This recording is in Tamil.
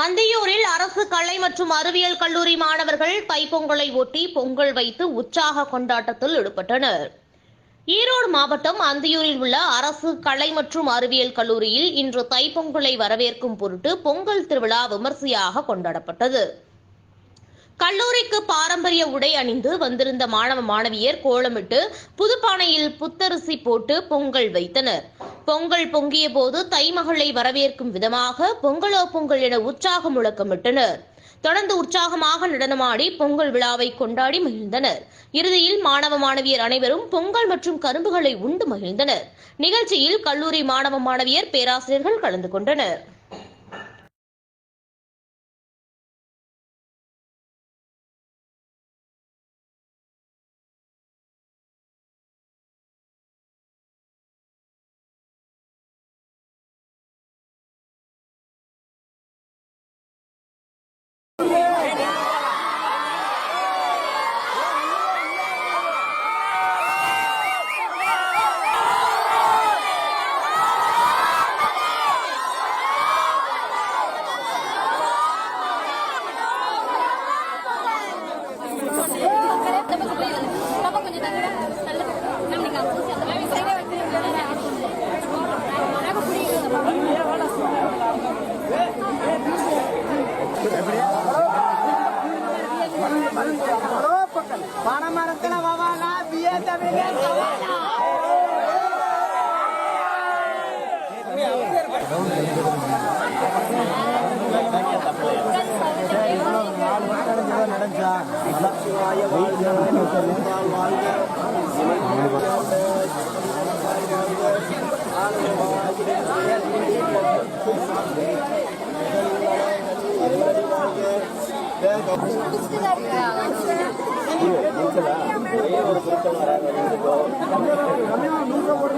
அந்தியூரில் அரசு கலை மற்றும் அறிவியல் கல்லூரி மாணவர்கள் தைப்பொங்கலை ஒட்டி பொங்கல் வைத்து உற்சாக கொண்டாட்டத்தில் ஈடுபட்டனர். ஈரோடு மாவட்டம் அந்தியூரில் உள்ள அரசு கலை மற்றும் அறிவியல் கல்லூரியில் இன்று தைப்பொங்கலை வரவேற்கும் பொருட்டு பொங்கல் திருவிழா விமர்சையாக கொண்டாடப்பட்டது. கல்லூரிக்கு பாரம்பரிய உடை அணிந்து வந்திருந்த மாணவ மாணவியர் கோலமிட்டு புதுப்பானையில் புத்தரிசி போட்டு பொங்கல் வைத்தனர். பொங்கல் பொங்கிய போது தைமகளை வரவேற்கும் விதமாக பொங்கலோ பொங்கல் என உற்சாக முழக்கமிட்டனர். தொடர்ந்து உற்சாகமாக நடனமாடி பொங்கல் விழாவை கொண்டாடி மகிழ்ந்தனர். இறுதியில் மாணவ மாணவியர் அனைவரும் பொங்கல் மற்றும் கரும்புகளை உண்டு மகிழ்ந்தனர். நிகழ்ச்சியில் கல்லூரி மாணவ மாணவியர் பேராசிரியர்கள் கலந்து கொண்டனர். பணமரத்துல வவாலா பிஏ தமிழ் நடந்துச்சா வாழ்க ஒரு